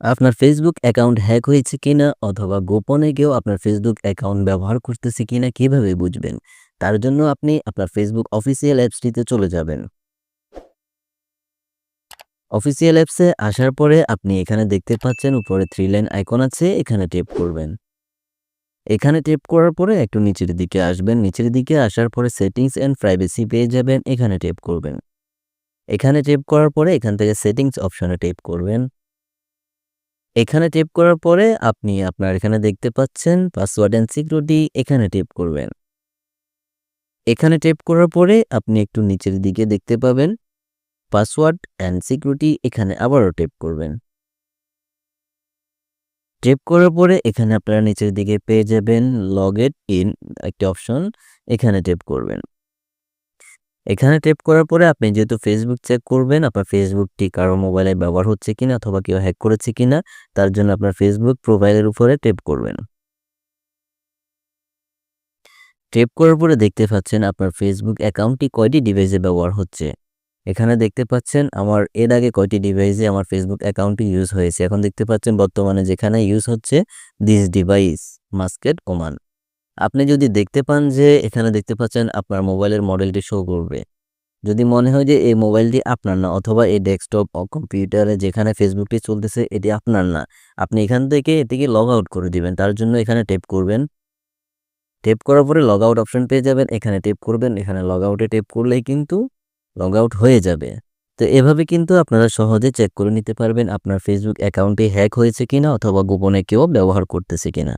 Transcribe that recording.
আপনার Facebook account hack হয়েছে কিনা অথবা গোপনে কেউ আপনার ফেসবুক অ্যাকাউন্ট ব্যবহার করতেছে কিনা কীভাবে বুঝবেন? তার জন্য আপনি আপনার ফেসবুক অফিসিয়াল অ্যাপসটিতে চলে যাবেন। অফিসিয়াল অ্যাপসে আসার পরে আপনি এখানে দেখতে পাচ্ছেন উপরে থ্রি লাইন আইকন আছে, এখানে টেপ করবেন। এখানে টেপ করার পরে একটু নিচের দিকে আসবেন। নিচের দিকে আসার পরে সেটিংস অ্যান্ড প্রাইভেসি পেয়ে যাবেন, এখানে টেপ করবেন। এখানে টেপ করার পরে এখান থেকে সেটিংস অপশনে টেপ করবেন। এখানে টেপ করার পরে আপনি আপনার এখানে দেখতে পাচ্ছেন পাসওয়ার্ড অ্যান্ড সিকিউরিটি এখানে টেপ করবেন। এখানে টেপ করার পরে আপনি একটু নিচের দিকে দেখতে পাবেন পাসওয়ার্ড অ্যান্ড সিকিউরিটি এখানে আবারও টেপ করবেন। টেপ করার পরে এখানে আপনারা নিচের দিকে পেয়ে যাবেন লগ ইন একটি অপশন এখানে টেপ করবেন। এখানে টেপ করার পরে আপনি যেহেতু ফেসবুক চেক করবেন, আপনার ফেসবুকটি কারও মোবাইলে ব্যবহার হচ্ছে কিনা অথবা কেউ হ্যাক করেছে কিনা, তার জন্য আপনার ফেসবুক প্রোফাইলের উপরে টেপ করবেন। টেপ করার পরে দেখতে পাচ্ছেন আপনার ফেসবুক অ্যাকাউন্টটি কয়টি ডিভাইসে ব্যবহার হচ্ছে। এখানে দেখতে পাচ্ছেন আমার এর আগে কয়টি ডিভাইসে আমার ফেসবুক অ্যাকাউন্টটি ইউজ হয়েছে। এখন দেখতে পাচ্ছেন বর্তমানে যেখানে ইউজ হচ্ছে দিস ডিভাইস মাস্কেট ওমান আপনি যদি দেখতে পান যে এখানে দেখতে পাচ্ছেন আপনার মোবাইলের মডেলটি শো করবে। যদি মনে হয় যে এই মোবাইলটি আপনার না, অথবা এই ডেস্কটপ কম্পিউটারে যেখানে ফেসবুকটি চলতেছে, এটি আপনার না, আপনি এখান থেকে এটিকে লগ আউট করে দিবেন। তার জন্য এখানে টেপ করবেন। টেপ করার পরে লগ আউট অপশন পেয়ে যাবেন। এখানে টেপ করবেন। এখানে লগ আউটে টেপ করলেই কিন্তু লগ আউট হয়ে যাবে। তো এভাবে কিন্তু আপনারা সহজে চেক করে নিতে পারবেন আপনার ফেসবুক অ্যাকাউন্টে হ্যাক হয়েছে কিনা, অথবা গোপনে কেউ ব্যবহার করতেছে কিনা।